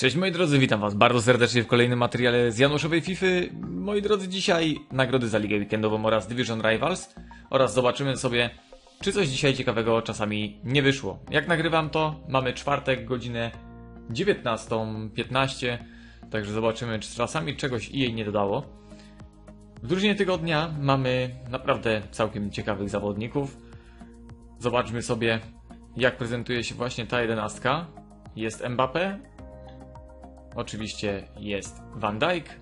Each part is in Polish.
Cześć moi drodzy, witam was bardzo serdecznie w kolejnym materiale z Januszowej Fify. Moi drodzy, dzisiaj nagrody za Ligę Weekendową oraz Division Rivals oraz zobaczymy sobie, czy coś dzisiaj ciekawego czasami nie wyszło. Jak nagrywam to, mamy czwartek, godzinę 19.15, także zobaczymy, czy czasami czegoś jej nie dodało. W drużynie tygodnia mamy naprawdę całkiem ciekawych zawodników. Zobaczmy sobie, jak prezentuje się właśnie ta jedenastka. Jest Mbappé, Oczywiście jest Van Dijk,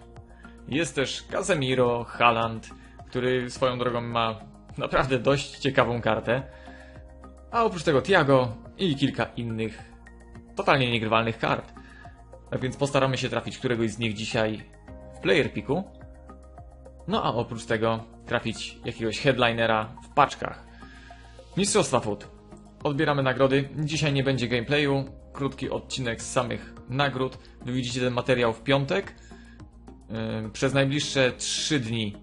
jest też Casemiro, Haaland, który swoją drogą ma naprawdę dość ciekawą kartę. A oprócz tego Thiago i kilka innych totalnie niegrywalnych kart. A więc postaramy się trafić któregoś z nich dzisiaj w player picku. No a oprócz tego trafić jakiegoś headlinera w paczkach. Mistrzostwa Food. Odbieramy nagrody. Dzisiaj nie będzie gameplayu. Krótki odcinek z samych nagród. Wy widzicie ten materiał w piątek. Przez najbliższe 3 dni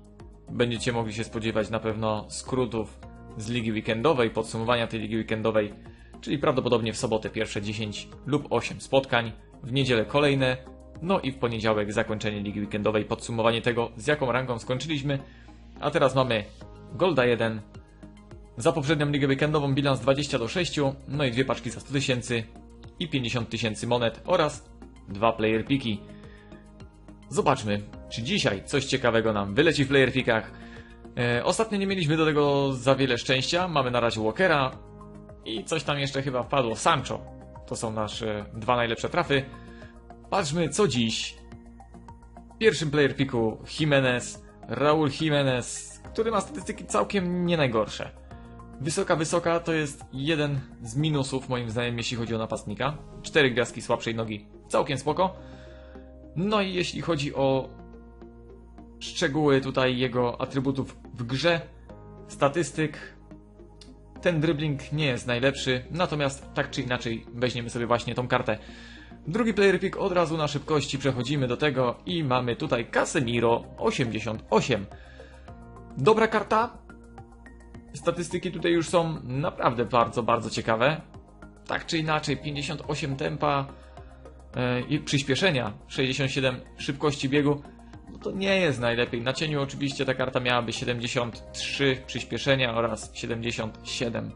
będziecie mogli się spodziewać na pewno skrótów z ligi weekendowej, podsumowania tej ligi weekendowej, czyli prawdopodobnie w sobotę pierwsze 10 lub 8 spotkań, w niedzielę kolejne, no i w poniedziałek zakończenie ligi weekendowej, podsumowanie tego, z jaką rangą skończyliśmy. A teraz mamy Golda 1, za poprzednią ligę weekendową bilans 20 do 6, no i dwie paczki za 100 tysięcy i 50 tysięcy monet oraz dwa player piki. Zobaczmy, czy dzisiaj coś ciekawego nam wyleci w player pikach. E, ostatnio nie mieliśmy do tego za wiele szczęścia. Mamy na razie Walkera i coś tam jeszcze chyba wpadło. Sancho. To są nasze dwa najlepsze trafy. Patrzmy, co dziś. W pierwszym player piku Jimenez, Raul Jimenez, który ma statystyki całkiem nie najgorsze. Wysoka, wysoka to jest jeden z minusów moim zdaniem, jeśli chodzi o napastnika. Cztery gwiazdki słabszej nogi, całkiem spoko. No i jeśli chodzi o szczegóły tutaj jego atrybutów w grze, statystyk, ten dribbling nie jest najlepszy, natomiast tak czy inaczej weźmiemy sobie właśnie tą kartę. Drugi player pick od razu na szybkości przechodzimy do tego i mamy tutaj Casemiro 88. Dobra karta, Statystyki tutaj już są naprawdę bardzo, bardzo ciekawe. Tak czy inaczej, 58 tempa yy, i przyspieszenia, 67 szybkości biegu, no to nie jest najlepiej. Na cieniu oczywiście ta karta miałaby 73 przyspieszenia oraz 77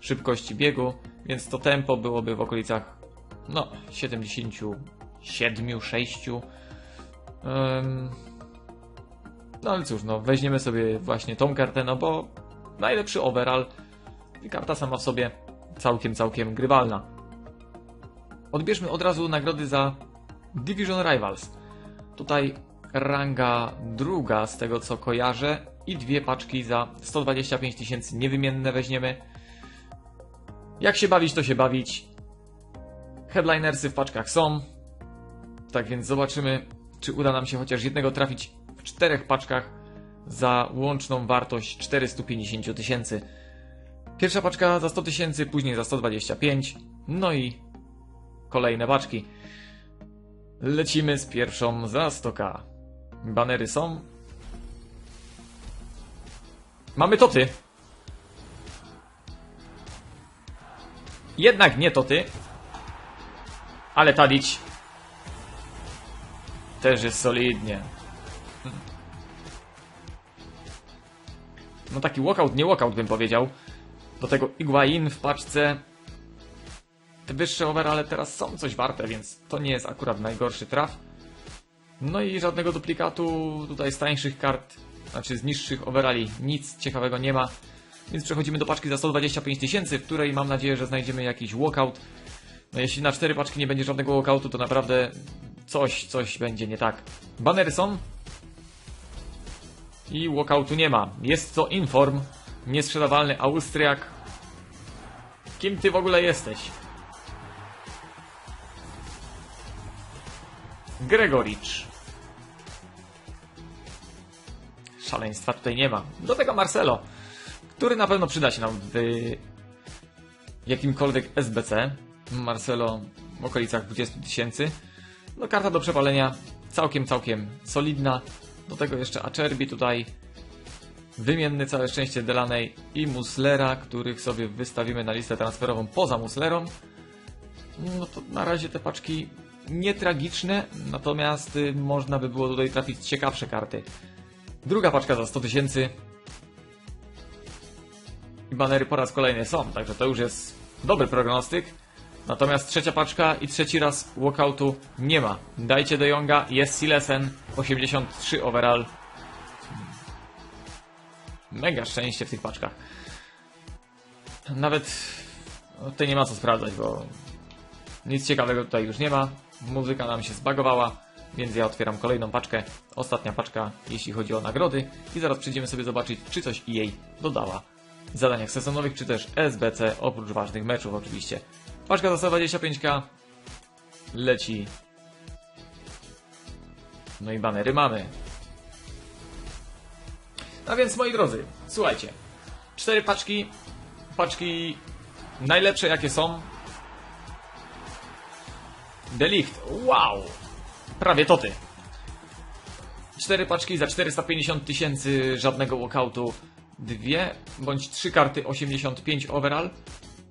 szybkości biegu, więc to tempo byłoby w okolicach no 77, 6. Ym, no ale cóż, no weźmiemy sobie właśnie tą kartę, no bo najlepszy overall i karta sama w sobie całkiem, całkiem grywalna. Odbierzmy od razu nagrody za Division Rivals. Tutaj ranga druga z tego co kojarzę i dwie paczki za 125 tysięcy niewymienne weźmiemy. Jak się bawić, to się bawić. Headlinersy w paczkach są. Tak więc zobaczymy, czy uda nam się chociaż jednego trafić w czterech paczkach za łączną wartość 450 tysięcy. Pierwsza paczka za 100 tysięcy, później za 125, no i kolejne paczki. Lecimy z pierwszą za 100k. Banery są. Mamy toty. Jednak nie toty. Ale Tadić też jest solidnie. No taki walkout, nie walkout bym powiedział. Do tego Iguain w paczce. Te wyższe overale teraz są coś warte, więc to nie jest akurat najgorszy traf. No i żadnego duplikatu tutaj z tańszych kart, znaczy z niższych overali, nic ciekawego nie ma. Więc przechodzimy do paczki za 125 tysięcy, w której mam nadzieję, że znajdziemy jakiś walkout. No jeśli na cztery paczki nie będzie żadnego walkoutu, to naprawdę coś, coś będzie nie tak. Banery są, i walkoutu nie ma. Jest to Inform, niesprzedawalny Austriak. Kim ty w ogóle jesteś? Gregoricz. Szaleństwa tutaj nie ma. Do tego Marcelo, który na pewno przyda się nam w jakimkolwiek SBC. Marcelo w okolicach 20 tysięcy. No karta do przepalenia całkiem, całkiem solidna. Do tego jeszcze Acerbi tutaj. Wymienny całe szczęście Delanej i Muslera, których sobie wystawimy na listę transferową poza Muslerą. No to na razie te paczki nietragiczne, natomiast y, można by było tutaj trafić ciekawsze karty. Druga paczka za 100 tysięcy. I banery po raz kolejny są, także to już jest dobry prognostyk. Natomiast trzecia paczka i trzeci raz walkoutu nie ma. Dajcie De Jonga, jest Silesen, 83 overall. Mega szczęście w tych paczkach. Nawet tutaj nie ma co sprawdzać, bo nic ciekawego tutaj już nie ma. Muzyka nam się zbagowała, więc ja otwieram kolejną paczkę. Ostatnia paczka, jeśli chodzi o nagrody. I zaraz przyjdziemy sobie zobaczyć, czy coś jej dodała w zadaniach sezonowych, czy też SBC, oprócz ważnych meczów oczywiście. Paczka za 125k leci. No i banery mamy. A więc moi drodzy, słuchajcie. Cztery paczki. Paczki najlepsze jakie są. Delicht. Wow! Prawie to ty. Cztery paczki za 450 tysięcy, żadnego walkoutu. Dwie bądź trzy karty 85 overall.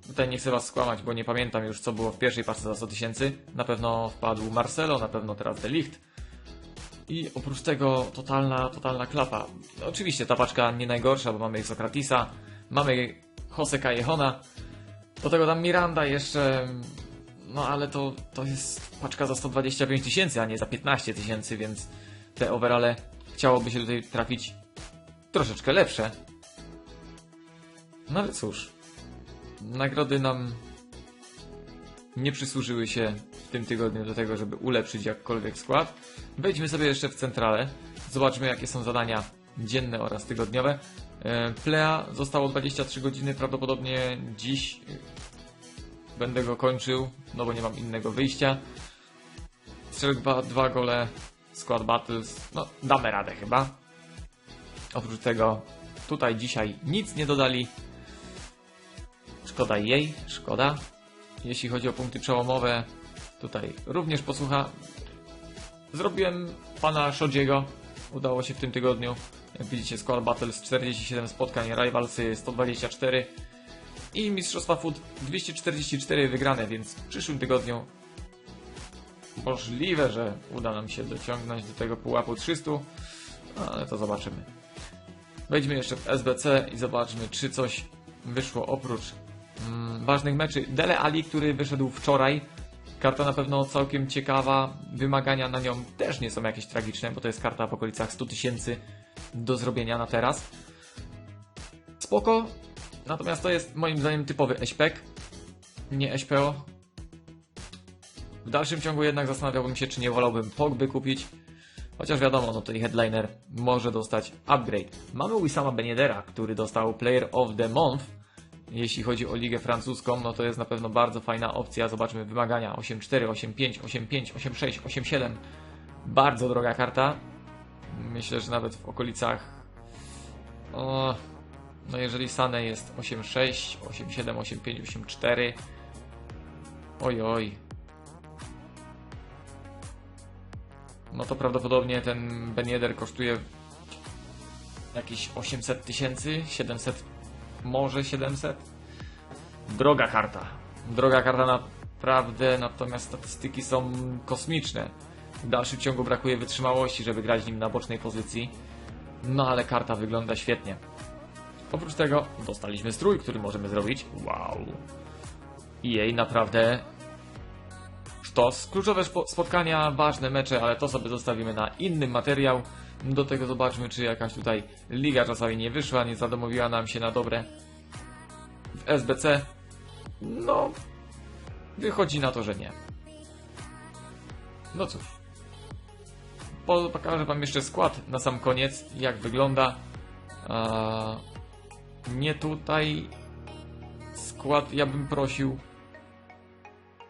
Tutaj nie chcę was skłamać, bo nie pamiętam już co było w pierwszej paczce za 100 tysięcy. Na pewno wpadł Marcelo, na pewno teraz Delicht. I oprócz tego totalna, totalna klapa. Oczywiście ta paczka nie najgorsza, bo mamy Sokratisa, mamy Jose Callejona, do tego tam Miranda jeszcze, no ale to, to jest paczka za 125 tysięcy, a nie za 15 tysięcy, więc te overale chciałoby się tutaj trafić troszeczkę lepsze. No ale cóż, nagrody nam nie przysłużyły się w tym tygodniu do tego, żeby ulepszyć jakkolwiek skład. Wejdźmy sobie jeszcze w centralę, zobaczmy jakie są zadania dzienne oraz tygodniowe. E, Plea zostało 23 godziny, prawdopodobnie dziś e, będę go kończył, no bo nie mam innego wyjścia. Strzelba, dwa gole, Squad Battles, no damy radę chyba. Oprócz tego tutaj dzisiaj nic nie dodali. Szkoda jej, szkoda. Jeśli chodzi o punkty przełomowe, tutaj również posłucha. Zrobiłem pana Shodziego. Udało się w tym tygodniu. Jak widzicie, Squad Battles 47 spotkań, Rivalsy 124 i Mistrzostwa Food 244 wygrane, więc w przyszłym tygodniu możliwe, że uda nam się dociągnąć do tego pułapu 300, ale to zobaczymy. Wejdźmy jeszcze w SBC i zobaczmy, czy coś wyszło oprócz mm, ważnych meczy. Dele Ali, który wyszedł wczoraj. Karta na pewno całkiem ciekawa. Wymagania na nią też nie są jakieś tragiczne, bo to jest karta w okolicach 100 tysięcy do zrobienia na teraz. Spoko. Natomiast to jest moim zdaniem typowy eśpek, nie SPO. W dalszym ciągu jednak zastanawiałbym się, czy nie wolałbym Pogby kupić. Chociaż wiadomo, no tutaj headliner może dostać upgrade. Mamy Wissama Beniedera, który dostał Player of the Month. Jeśli chodzi o ligę francuską, no to jest na pewno bardzo fajna opcja. Zobaczmy wymagania 8-4, 8-5, 8-5, 8-6, 8-7. Bardzo droga karta. Myślę, że nawet w okolicach. O, no jeżeli Sane jest 8-6, 8-7, 8-5, 8-4. Oj, oj. No to prawdopodobnie ten Benieder kosztuje jakieś 800 tysięcy, 700, może 700. Droga karta. Droga karta naprawdę, natomiast statystyki są kosmiczne. W dalszym ciągu brakuje wytrzymałości, żeby grać nim na bocznej pozycji. No ale karta wygląda świetnie. Oprócz tego dostaliśmy strój, który możemy zrobić. Wow. I jej naprawdę sztos. Kluczowe spo- spotkania, ważne mecze, ale to sobie zostawimy na inny materiał. Do tego zobaczmy, czy jakaś tutaj liga czasami nie wyszła, nie zadomowiła nam się na dobre. W SBC, no, wychodzi na to, że nie. No cóż. Po- Pokażę Wam jeszcze skład na sam koniec, jak wygląda. Eee, nie tutaj. Skład ja bym prosił.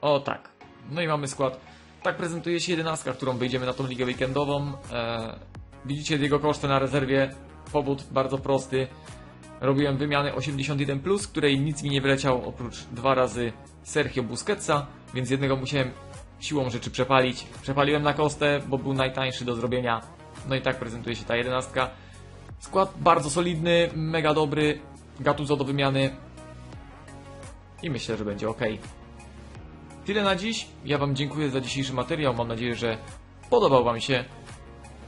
O tak. No i mamy skład. Tak prezentuje się jedenastka, którą wyjdziemy na tą ligę weekendową. E, widzicie jego koszty na rezerwie. Powód bardzo prosty. Robiłem wymianę 81, plus, której nic mi nie wyleciał oprócz dwa razy Sergio Busquetsa, więc jednego musiałem siłą rzeczy przepalić. Przepaliłem na kostę, bo był najtańszy do zrobienia. No i tak prezentuje się ta jedenastka. Skład bardzo solidny, mega dobry. Gattuso do wymiany. I myślę, że będzie ok. Tyle na dziś. Ja Wam dziękuję za dzisiejszy materiał. Mam nadzieję, że podobał Wam się.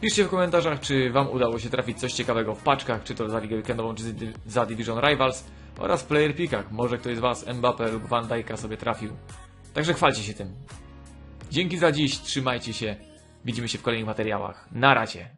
Piszcie w komentarzach, czy Wam udało się trafić coś ciekawego w paczkach, czy to za Ligę Weekendową, czy za Division Rivals oraz player pickach. Może ktoś z Was Mbappe lub Van Dijk'a sobie trafił. Także chwalcie się tym. Dzięki za dziś, trzymajcie się. Widzimy się w kolejnych materiałach. Na razie.